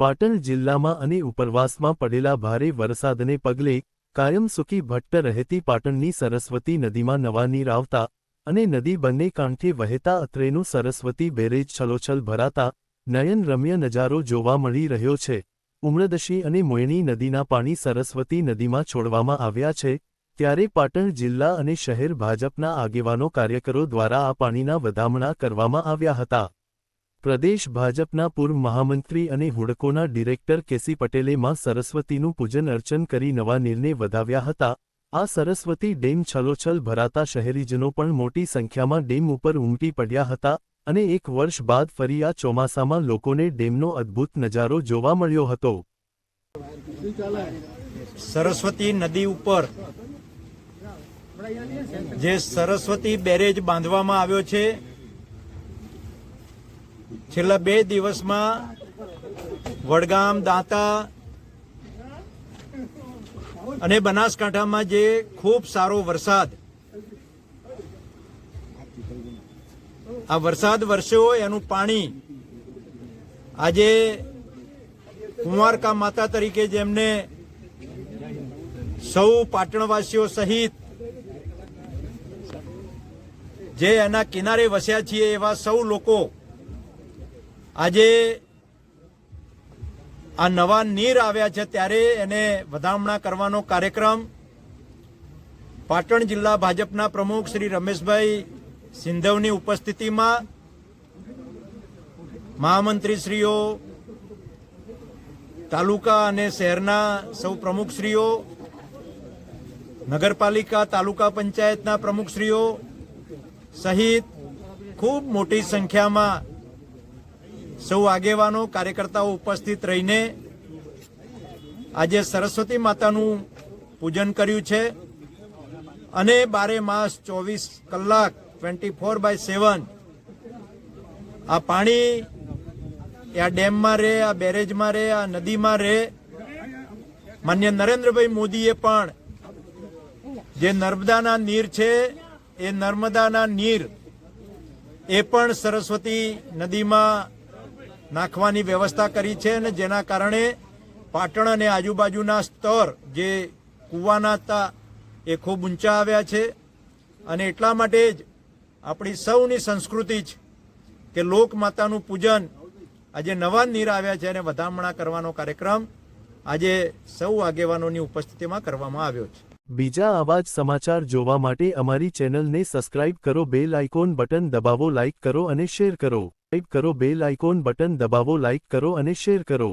પાટણ જિલ્લામાં અને ઉપરવાસમાં પડેલા ભારે વરસાદને પગલે કાયમ સૂકી ભટ્ટ રહેતી પાટણની સરસ્વતી નદીમાં નવા નીર આવતા અને નદી બંને કાંઠે વહેતા અત્રેનું સરસ્વતી બેરેજ છલોછલ ભરાતા નયનરમ્ય નજારો જોવા મળી રહ્યો છે. ઉમ્રદશી અને મોયણી નદીના પાણી સરસ્વતી નદીમાં છોડવામાં આવ્યા છે, ત્યારે પાટણ જિલ્લા અને શહેર ભાજપના આગેવાનો કાર્યકરો દ્વારા આ પાણીના વધામણા કરવામાં આવ્યા હતા. પ્રદેશ ભાજપના પૂર્વ મહામંત્રી અને હુડકોના ડિરેક્ટર કેસી પટેલે માં સરસ્વતીનું પૂજન અર્ચન કરી નવા નીરને વધાવ્યા હતા. આ સરસ્વતી ડેમ છલોછલ ભરાતા શહેરીજનો પણ મોટી સંખ્યામાં ડેમ ઉપર ઉમટી પડ્યા હતા અને એક વર્ષ બાદ ફરી આ ચોમાસામાં લોકોને ડેમનો અદ્ભુત નજારો જોવા મળ્યો હતો. સરસ્વતી નદી ઉપર જે સરસ્વતી બેરેજ બાંધવામાં આવ્યો છે છેલ્લા બે દિવસમાં વડગામ, દાંતા અને બનાસકાંઠામાં જે ખૂબ સારો વરસાદ, આ વરસાદ વરસ્યો એનું પાણી આજે કુંવારકા માતા તરીકે જેમને સૌ પાટણવાસીઓ સહિત જે એના કિનારે વસ્યા છીએ એવા સૌ લોકો આજે આ નવા નીર આવ્યા છે ત્યારે એને વધામણા કરવાનો કાર્યક્રમ પાટણ જિલ્લા ભાજપના પ્રમુખ શ્રી રમેશભાઈ સિંધવની ઉપસ્થિતિમાં મહામંત્રીશ્રીઓ, તાલુકા અને શહેરના સૌ પ્રમુખશ્રીઓ, નગરપાલિકા, તાલુકા પંચાયતના પ્રમુખશ્રીઓ સહિત ખૂબ મોટી સંખ્યામાં સૌ આગેવાનો, કાર્યકર્તાઓ ઉપસ્થિત રહીને આજે સરસ્વતી માતાનું પૂજન કર્યું છે અને બારે માસ ચોવીસ કલાક ટ્વેન્ટી ફોર બાય સેવન આ પાણી આ ડેમમાં રહે, આ બેરેજમાં રહે, આ નદીમાં રહે. માન્ય નરેન્દ્રભાઈ મોદીએ પણ જે નર્મદાના નીર છે, એ નર્મદાના નીર, એ પણ સરસ્વતી નદીમાં નાખવાની વ્યવસ્થા કરી છે અને જેના કારણે પાટણ અને આજુબાજુના સ્તર જે કૂવાના હતા એ ખૂબ ઊંચા આવ્યા છે. અને એટલા માટે જ આપણી સૌની સંસ્કૃતિ જ કે લોકમાતાનું પૂજન આજે નવા નીર આવ્યા છે અને વધામણા કરવાનો કાર્યક્રમ આજે સૌ આગેવાનોની ઉપસ્થિતિમાં કરવામાં આવ્યો છે. બીજા આવા જ સમાચાર જોવા માટે અમારી ચેનલને સબસ્ક્રાઇબ કરો, બેલ આઇકોન બટન દબાવો, લાઇક કરો અને શેર કરો. સબસ્ક્રાઇબ કરો બેલ આઇકોન બટન દબાવો લાઇક કરો અને શેર કરો.